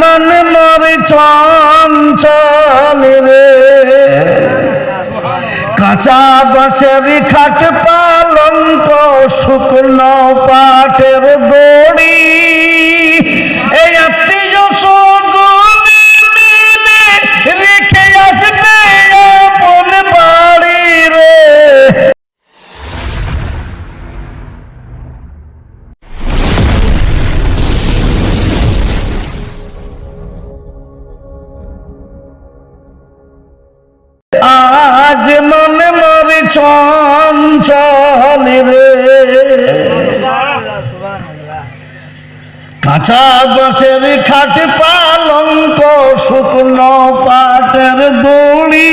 মন মর চঞ্চল রে। কাঁচা বাঁশের খাট পালন তো শুকনো পাটের আজ মনে মরে চঞ্চল রে। কাঁচা বাঁশের খাট পালঙ্ক শুকনো পাটের দড়ি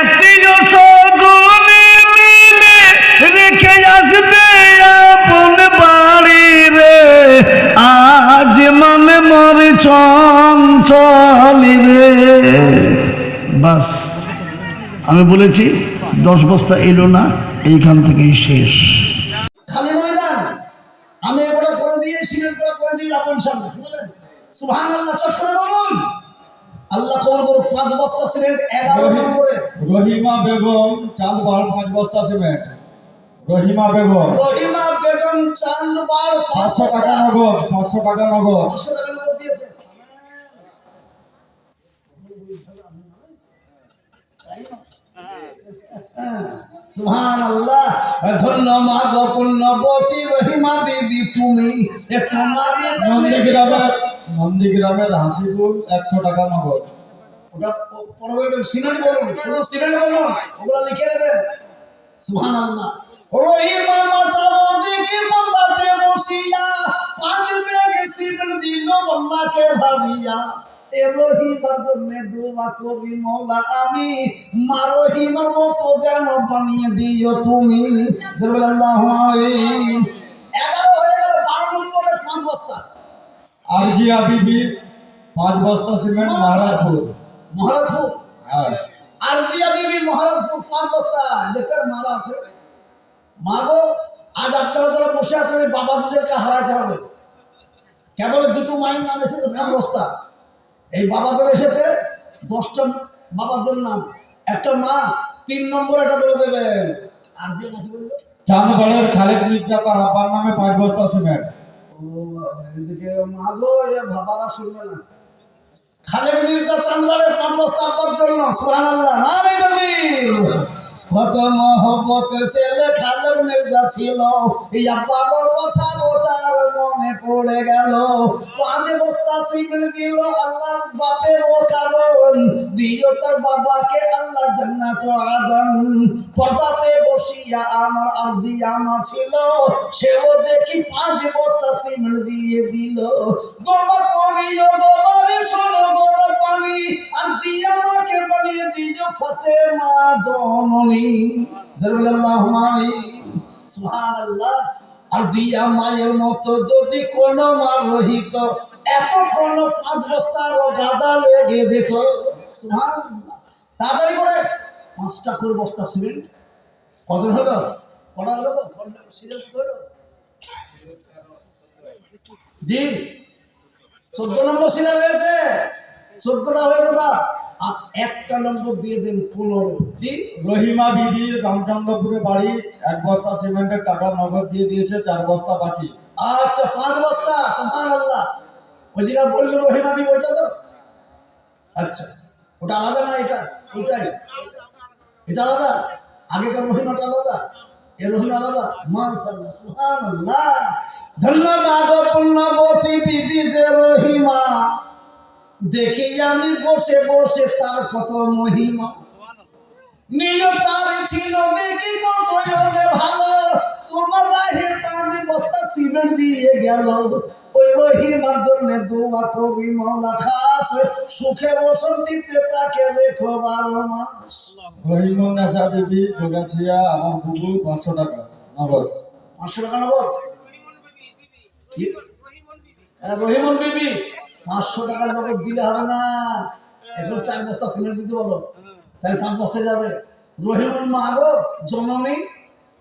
আত্মীয় স্বজনে মিলে রেখে আসবে আপন বাড়ি রে। আজ মনে মরে চঞ্চল রে। বাস। আমি বলেছি দশ বস্তা এলো না এইখান থেকেই শেষ। খালি ময়দান। আমি এগুলো করে দিয়ে সিমেন্ট করে করে দিয়ে কি বলেন? সুবহান আল্লাহ চট করে বলুন। আল্লাহ কবর করুক পাঁচ বস্তা সিমেন্ট এগারো নম্বরে রহিমা বেগম চাঁদবার পাঁচ বস্তা সিমেন্ট। রহিমা বেগম। রহিমা বেগম চাঁদবার পাঁচ পাঁচশো টাকা নগদ পাঁচশো টাকা নগদ। পাঁচশো টাকা নগদ দিয়েছে। সুহান আল্লাহ ধন্য মা গো পুণ্যবতী রহিমা বিবি তুমি এ তোমার নন্দীগ্রামের নন্দীগ্রামের হাসিপুর একশো টাকা নগদ। ওটা পরে বলবেন সিনেট বলুন শুধু সিনেট বলুন ওগুলো লিখে নেবেন। সুহান আল্লাহ রহিমা মাতা ওদিকে পর্দাতে বসিয়া পাঁচ বেগে সিনেট দিল আল্লাহকে ভাবিয়া। এ রহিমার জন্য দোয়া করি মৌলা আমি মা রহিমার মতো যেন বানিয়ে দিও তুমি। এগারো হয়ে গেল বারো নম্বরে পাঁচ বস্তা। আরজিয়া বিবি পাঁচ বস্তা সিমেন্ট মহারাজপুর। মহারাজপুর? হ্যাঁ। আর দিয়া বিবি মহারাজপুর পাঁচ বস্তা। দেখছেন মারা আছে। মা গো আজ আপনারা যারা বসে আছেন বাবাজিদেরকে হারাতে হবে। কেবল দুটো মায়ের নাম এসেছে পাঁচ বস্তা। এই বাবাদের এসেছে দশটা বাবাদের নাম। একটা মা তিন নম্বর এটা বলে দেবেন আর যে নাকি বলবে চাঁদগড়ের খালেদ মির্জা তার আব্বার নামে পাঁচ বস্তা সিমেন্ট। ও বাবা এদিকে মা গো এ বাবারা শুনবে না। খালেদ মির্জা চাঁদগড়ের পাঁচ বস্তা আব্বার জন্য সোহান আল্লাহ না রে কত মহব্বতের ছেলে খালেদ মির্জা ছিল। এই আব্বার কথা তার মনে পড়ে গেল। পাঁচ বস্তা দিল আল্লাহ বাপের ও কারণ। তার বাবাকে আল্লাহ জান্নাত আদম পর্দাতে বসিয়া আমার আরজি আমা ছিল। সেও দেখি পাঁচ বস্তা সিমেন্ট দিয়ে দিল। গোবা করিও গোবারে শোনো গোর পানি আর জি আমাকে বানিয়ে দিও ফাতেমা জননী। মায়ের মতো যদি কোনো রহিত পাঁচ গাদা লেগে যেত। তাড়াতাড়ি করে পাঁচটা করে বস্তা সিমেন্ট। কজন হলো? কটা হলো জি। চোদ্দ নম্বর সিরিয়াল হয়েছে। চোদ্দটা হয়েছে বা আর একটা নম্বর দিয়ে দেন পনেরো। জি রহিমা বিবি রামচন্দ্রপুরে বাড়ি এক বস্তা সিমেন্টের টাকা নগদ দিয়ে দিয়েছে চার বস্তা বাকি। আচ্ছা পাঁচ বস্তা সুবহান আল্লাহ ওই যেটা বলল রহিমা বি ওইটা তো? আচ্ছা ওটা আলাদা না এটা? ওইটাই। এটা আলাদা? আগেকার রহিমাটা আলাদা এ রহিমা আলাদা? মাশাআল্লাহ সুবহানাল্লাহ। ধন্যবাদ পুণ্যবতী বিবি যে রহিমা। দেখি আমি বসে বসে তার কত মহিমা। নিয়তার ছিল দেখি কত ভালো। তোমার রাহে পাঁচ বস্তা সিমেন্ট দিয়ে গেল। ওই রহিমার জন্য দোয়া কবি মাওলা খাস সুখে বসন্তিতে তাকে রেখো বারো মাস। রহিমুন্নেসা বিবি যোগাছিয়া আমার বুবু পাঁচশো টাকা নগদ। পাঁচশো টাকা নগদ? কি? হ্যাঁ, রহিমন বিবি। পাঁচশো টাকা নগদ দিলে হবে না। এখন চার বস্তা সিমেন্ট দিতে বলো। তাহলে পাঁচ বস্তা যাবে। রহিমুল মাগো জননী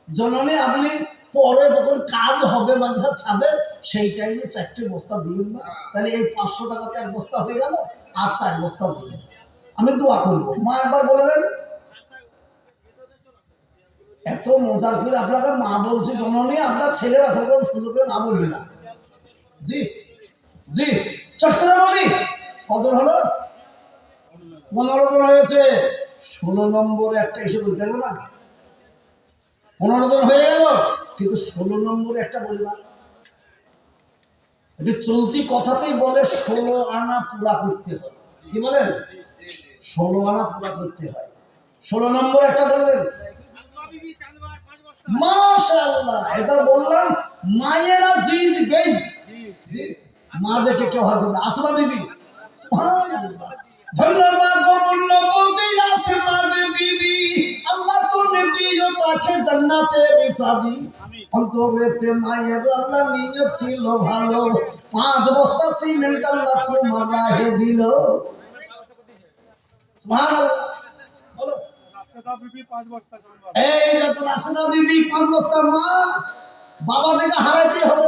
জননী, আপনি পরে যখন কাজ হবে মাদ্রাসার ছাদে, সেই টাইমে চারটে বস্তা দিন না তাহলে এই পাঁচশো টাকাতে এক বস্তা হয়ে গেল, আর চার বস্তা দিলেন আমি দোয়া করব। মা একবার বলে দেন। এত মজার করে আপনাকে মা বলছে, জননী, আপনার ছেলের করে সুন্দর মা বলবে না। জি জি। হয়েছে। ষোলো নম্বরে একটা না? হয়ে গেল, কিন্তু ষোলো নম্বরে একটা চলতি কথাতেই বলে ষোলো আনা পুরা করতে হয়। কি বলেন? ষোলো আনা পুরা করতে হয়। ষোলো নম্বরে একটা বলে দেন। মাশাআল্লাহ, এটা বললাম, মায়েরা জিদ বেই মা দেখে কেউ হাত দেবে আসমা বিবি সুবহানাল্লাহ। ধন্যবাদ গো পুণ্যবতী আসমা বিবি আল্লাহ তুমি দিও তাকে জান্নাতের চাবি অন্তরেতে মায়ের আল্লাহ নিয়ে ছিল ভালো। পাঁচ বস্তা সিমেন্ট আল্লাহ তোমার রাহে দিল। এই যে তোর দিবি পাঁচ বস্তা মা বাবা থেকে হারাইতে হবে।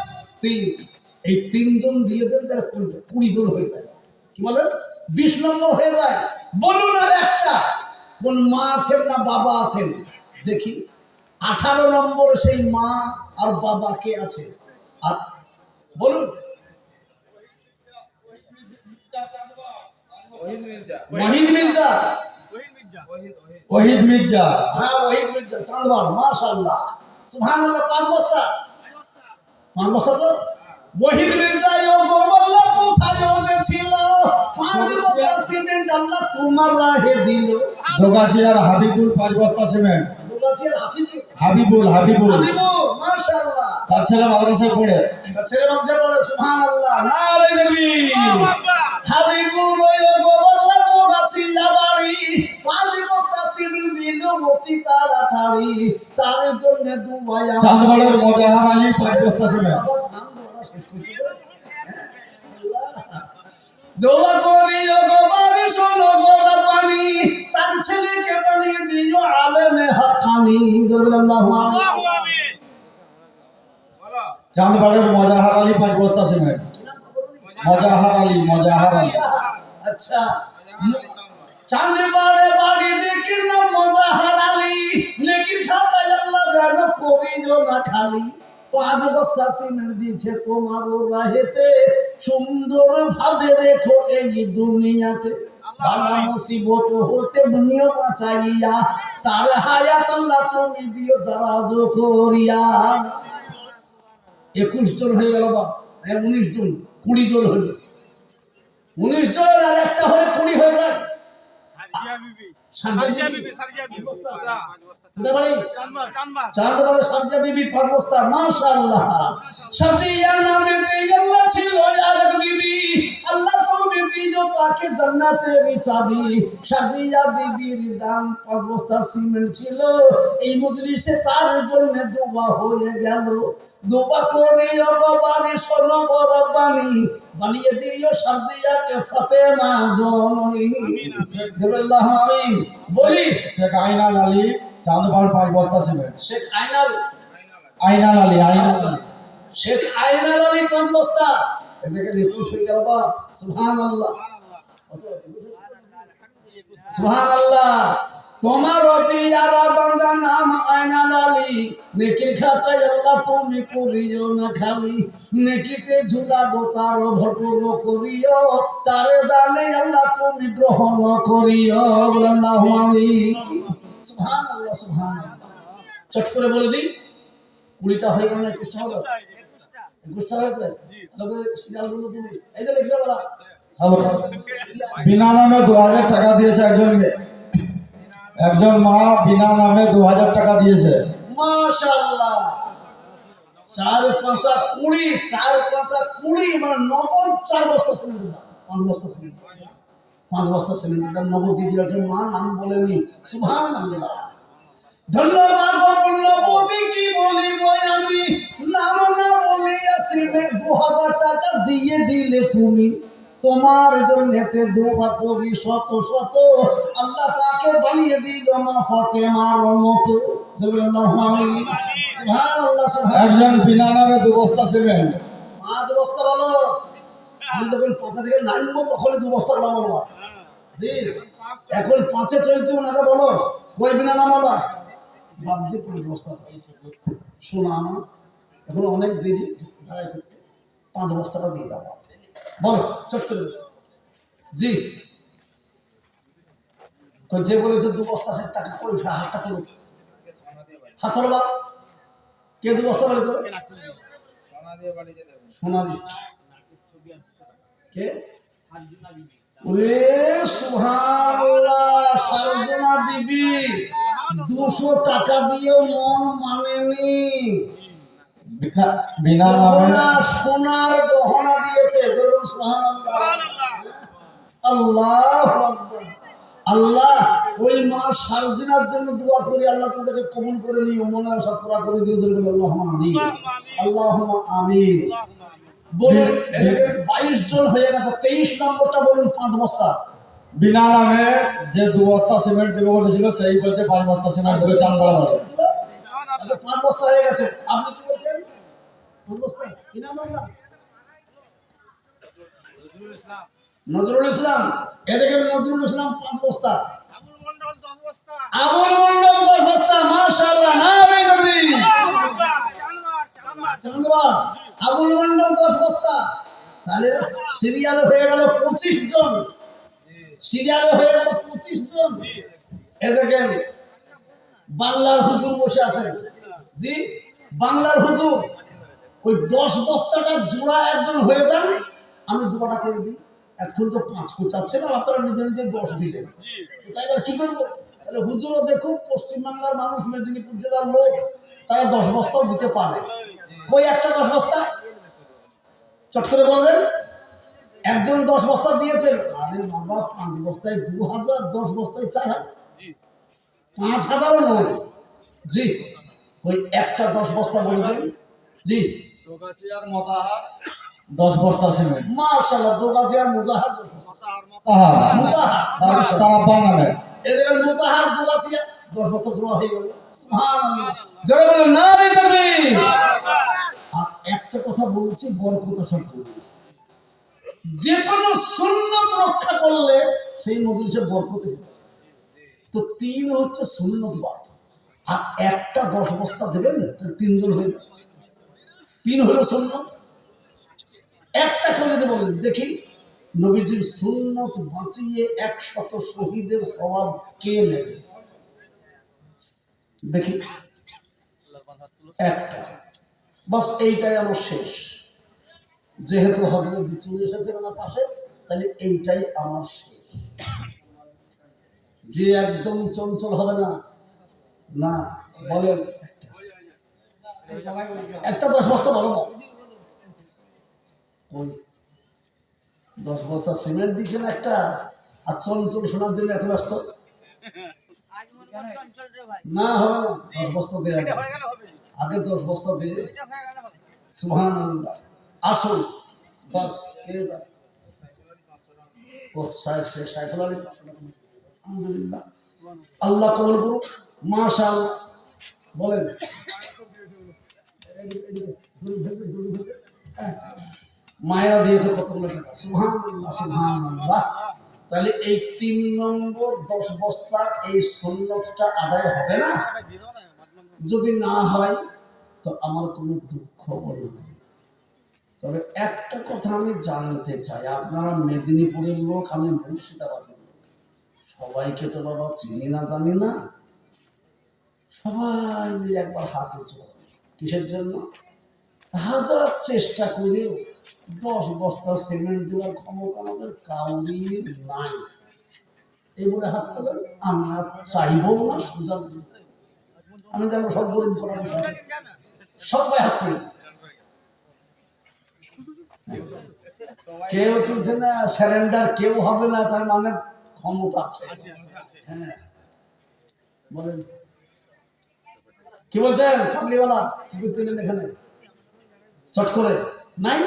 তিন এই তিনজন দিয়ে দেন তারা কুড়ি জন- কুড়ি জন হয়ে যায়। কি বলেন? বিশ নম্বর হয়ে যায়। বলুন আর একটা কোন মা আছেন না বাবা আছেন? দেখি আঠারো নম্বর সেই মা আর বাবা কে আছে? আর বলুন। ওয়াহিদ মির্জা। ওহিদ মির্জা। হ্যাঁ ওয়াহিদ মির্জা চাঁদবার মাশাআল্লাহ। সুবহানাল্লাহ পাঁচ বস্তা। পাঁচ বস্তা তো ওয়াহিদ মির্জা ও গোবল্লা কোথায় যে ছিল। পাঁচ বস্তা সিমেন্ট আল্লাহ তোমার রাহে দিল। দোগাছিয়ার হাবিবুল পাঁচ বস্তা সিমেন্ট। দুগাছিয়ার হাফিজ? হাবিবুল হাবিবুল। হাবিবুর মাশাআল্লাহ। তার ছেলে মাদ্রাসায় পড়ে। ছেলে মানুষের বলে সুবহানাল্লাহ। নারে তাকবীর হাবিবুর অতি তাড়াতাড়ি তার জন্য দুবাই চাঁদবাড়ের মজাহার আলী পাঁচ বস্তা সিমেন্ট বাবা থাম বলা শেষ করতে দে। দোয়া করি ও গোবারি শোনো গোরা পানি তার ছেলেকে বানিয়ে দিও আলেমে হাক্কানি। আল্লাহু আমিন চাঁদবাড়ের মজাহার আলী পাঁচ বস্তা সিমেন্ট মজাহার আলী মজাহার আলী। আচ্ছা। চাঁদ বাড়ে বাড়ি দেখি না মজা হারালি। নেকির খাতায় আল্লাহ যেন করিও না খালি। পাঁচ বস্তা সিমেন্ট দিয়েছে তোমার রাহেতে। সুন্দর ভাবে রেখো এই দুনিয়াতে। বালা মুসিবত হতে নিয়ে বাঁচাইয়া তার হায়াত আল্লাহ তুমি দিও দারাজ করিয়া। একুশ জন হয়ে গেল বা হ্যাঁ উনিশ জন কুড়ি জন হলো। উনিশ জন আর একটা হলে কুড়ি হয়ে যায়। কোথায় বাড়ি? চাঁদবাড়ি সারজিয়া বিবি পাঁচ বস্তা, মাশাআল্লাহ। সারজিয়া নামে আল্লাহ ছিল আর এক বিবি। আল্লাহ তুমি দিও তাকে জান্নাতের চাবি। সারজিয়া বিবির দাম পাঁচ বস্তা সিমেন্ট ছিল। এই মজলিসে তার জন্য দোয়া হয়ে গেল দোয়া করে অগবারে শোনো বড় বাণী বানিয়ে দিও সারজিয়াকে ফাতেমা জননী আমিন বলি শেখ আইনাল আলী চাঁদবাড় পাঁচ বস্তা সিমেন্ট। শেখ আইনাল আইনাল আলী, আইনাল শেখ আইনাল আলী পাঁচ বস্তা। এদিকে একুশ হয়ে গেল বাপ সুহান আল্লাহ সুহান আল্লাহ তোমার পিয়ারা বান্দা নাম আইনাল আলী। নেকির খাতায় আল্লাহ তুমি করিও না খালি। নেকিতে ঝুলাবো তার ভটুর করিও। তারে দানে আল্লাহ তুমি গ্রহণ করিও। আল্লাহ আমি সুহান আল্লাহ সুহান চট করে বলে দিই কুড়িটা হয়ে গেল না একুশটা হলো। একুশটা হয়েছে? সিরিয়ালগুলো তুমি। এই যে লিখলে বলা। হ্যালো। বিনা নামে দু হাজার টাকা দিয়েছে একজন একজন মা বিনা নামে দু হাজার টাকা দিয়েছে। মাশাল্লাহ চার পাঁচা কুড়ি চার পাঁচা কুড়ি মানে নগদ চার বস্তা সিমেন্ট পাঁচ বস্তা সিমেন্ট। পাঁচ বস্তা সিমেন্ট দাম নগদ দিয়ে দিল মা নাম বলেনি সুভান ধন্যবাদ কি বলিব আমি? নাম না দু হাজার টাকা দিয়ে দিলে তুমি? তোমার জন্যতে দোয়া করি শত শত। আল্লাহ তাকে বানিয়ে দিই জমা ফতে মার মতো একজন বিনা নামে দু বস্তা সিমেন্ট। পাঁচ বস্তা বলো আমি যখন থেকে নামবো তখনই দু বস্তা জি এখন পাঁচে চলছে ওনাকে বলো কই বিনা নামালা ভাবছি পাঁচ বস্তা। শোনা আমার এখন অনেক দেরি পাঁচ বস্তাটা দিয়ে দাও। বলো, চট করে জি। যে বলেছে দু বস্তা সে টাকা করে হাতটা তোলো। হাত তোলো বাপ। কে দু বস্তা বলে তো? সোনাদি কে? ওরে সুবহানাল্লাহ সারজনা বিবি দুশো টাকা দিয়েও মন মানেনি। বিনা- বিনা নামে গহনা সোনার গহনা দিয়েছে বলুন আল্লাহ আল্লাহ ওই মা সারজিনার জন্য দোয়া করি আল্লাহ তোমাদেরকে কবুল করে নিও মনের আশা পুরা করে ধরবেন আল্লাহ আমিন। আল্লাহ আমিন। বলুন এদিকে বাইশ জন হয়ে গেছে। তেইশ নম্বরটা বলুন পাঁচ বস্তা। বিনা নামে যে দু বস্তা সিমেন্ট দেবে বলেছিল সেই বলছে পাঁচ বস্তা সিমেন্ট দেবে চাল বড় বড় আচ্ছা, পাঁচ বস্তা হয়ে গেছে। আপনি কি বলছেন? পাঁচ বস্তা? কি নাম আপনার? নজরুল ইসলাম। এদিকে নজরুল ইসলাম পাঁচ বস্তা। আবুল মন্ডল দশ বস্তা। মাশাআল্লাহ নামে নবী। চান্দবা আবুল মন্ডল দশ বস্তা। তাহলে সিরিয়ালে হয়ে গেল পঁচিশ জন। সিরিয়ালে হয়ে গেল পঁচিশ জন। এ দেখেন, বাংলার হুজুর বসে আছেন। জি, বাংলার হুজুর, ওই দশ বস্তাটা জোড়া একজন হয়ে যান, আমি দুটা করে দিই। এতক্ষণ তো পাঁচ কোচাচ্ছে না আপনারা নিজে নিজে দশ দিলেন। তো তাইলে আর কি করব? তাহলে হুজুরও দেখুন পশ্চিমবাংলার মানুষ, মেদিনীপুর জেলার লোক, তারা দশ বস্তাও দিতে পারে। কই একটা দশ বস্তা? চট করে বলে দেন। একজন দশ বস্তা দিয়েছেন। আরে বাবা পাঁচ বস্তায় দু হাজার দশ বস্তায় চার হাজার। পাঁচ হাজারও নয়। জি ওই একটা দশ বস্তা বলে দেন। জি। দশ বস্তা দোগাছি আর মুজাহার তারা বানাবে এদের দশ বস্তা জমা হয়ে গেল। সুবহানাল্লাহ। না রে কথা বলছি বরকত সত্য যে কোনো সুন্নত রক্ষা করলে সেই মজলিসে বরকত তো তিন হচ্ছে সুন্নত বাদ। আর একটা দশ বস্তা দেবেন তিনজন হয়ে তিন হলো সুন্নত। একটা যদি বলেন, দেখি, নবীজির সুন্নত বাঁচিয়ে একশত শহীদের স্বভাব কে নেবে? দেখি। একটা। বাস এইটাই আমার শেষ। যেহেতু হজরত চলে এসেছেন আমার পাশে তাহলে এইটাই আমার শেষ। যে একদম চঞ্চল হবে না না বলেন একটা। দশ বস্তা বলো না। ওই দশ বস্তা সিমেন্ট দিয়েছেন একটা আর চঞ্চল শোনার জন্য এত ব্যস্ত। না হবে না দশ বস্তা দেয় আগে দশ বস্তা দিয়ে সুহান আসুন। বাস আল্লাহ কবুল করুক। মাশাল। বলেন। মায়েরা দিয়েছে আল্লাহ তাহলে এই তিন নম্বর দশ বস্তা এই সন্ন্যতটা আদায় হবে না? যদি না হয়, তো আমার কোনো দুঃখ বলে নেই তবে একটা কথা আমি জানতে চাই, আপনারা মেদিনীপুরের লোক, আমি মুর্শিদাবাদের লোক। সবাইকে তো বাবা চিনি না, জানি না। সবাই মিলে একবার হাত উঁচু কিসের জন্য? হাজার চেষ্টা করেও দশ বস্তা সিমেন্ট দেওয়ার ক্ষমতা আমাদের কাউরি নাই। এই বলে হাত তোলেন, আমি আর চাইব না সোজা। আমি জানব সব গরিব করা বসে সবাই হাত তুলে। কেউ তুলছে না স্যারেন্ডার কেউ হবে না, তার মানে ক্ষমতা আছে। হ্যাঁ। বলেন। কি বলছেন, পাগলিওয়ালা? কি করতেলেন এখানে? চট করে। নাই?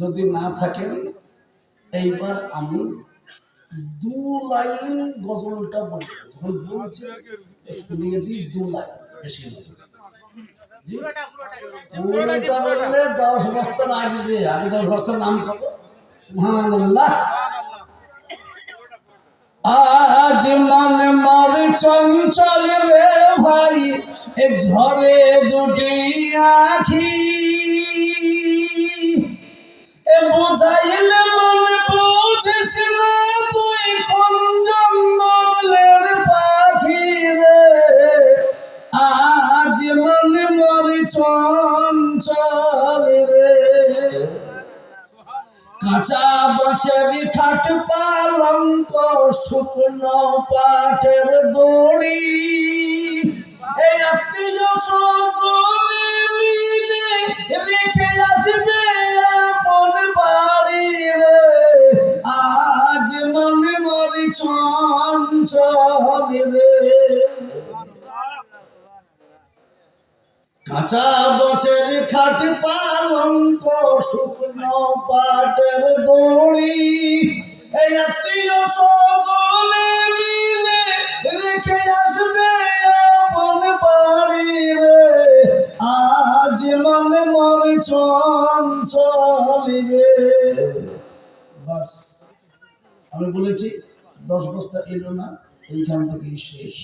যদি না থাকেন, এইবার আমি দু লাইন গজলটা বলি যখন বলছি দু বেশি? পুরোটা বললে দশ বস্তা লাগবে আগে দশ বস্তার নাম করব আজ মন মর চঞ্চল রে ভাই এ ঝরে দুটি আখি। এ বুঝাইলে কাঁচা বছর খাট পালঙ্ক, শুকনো পাটের দড়ি। এই আত্মীয় স্বজনে মিলে রেখে আসবে আপন বাড়ি রে। আজ মনে মরি চঞ্চল রে। কাঁচা বসের খাট পালঙ্ক শুকনো পাটের দড়ি। আত্মীয় স্বজনে মিলে রেখে আসবে আপন বাড়ি আজ মনে মনে চঞ্চল রে। বাস, আমি বলেছি, দশ বস্তা এলো না, এইখান থেকেই শেষ।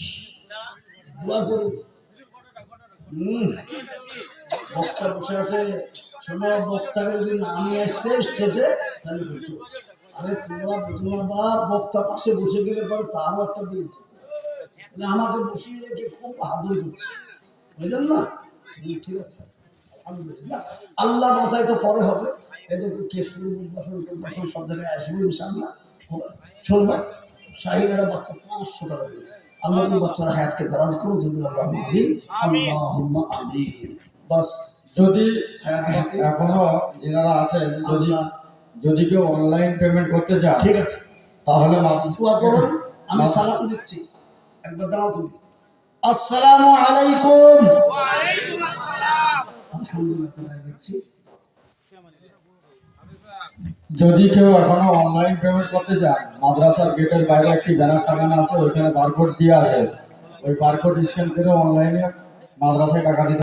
দোয়া করুন। বক্তা বসে আছে, শোনো, বক্তাকে যদি না নিয়ে আসতে স্টেজে তাহলে হতো আরে তোমরা বুঝো বা বক্তা পাশে বসে গেলে পরে তারও একটা দিয়েছে মানে আমাকে বসিয়ে রেখে খুব আদর করছে। বুঝলেন না? ঠিক আছে আল্লাহ বাঁচাই তো পরে হবে। এদের কেশপুর উদ্বাসন সব জায়গায় আসবে ইনশাল্লাহ শুনবেন শাহিনেরা বাচ্চা পাঁচশো টাকা দিয়েছে। আল্লাহ বাচ্চারা হায়াতকে দারাজ করো যদি আল্লাহ আমিন। আল্লাহ আমিন। বাস যদি হ্যাঁ, এখনও যেনারা আছেন যদি আল্লাহ। যদি কেউ অনলাইন পেমেন্ট করতে চান ঠিক আছে। তাহলে মা- দোয়া করুন আমি সালাম দিচ্ছি। একবার দাঁড়াও তুমি। আসসালামু আলাইকুম। আলহামদুলিল্লাহ কোথায় দিচ্ছি যদি কেউ এখনও অনলাইন পেমেন্ট করতে চান মাদ্রাসার গেটের বাইরে একটি ব্যানার টাঙানো আছে, ওইখানে বারকোড দিয়ে আছে ওই বারকোড স্ক্যান করে অনলাইনে মাদ্রাসায় টাকা দিতে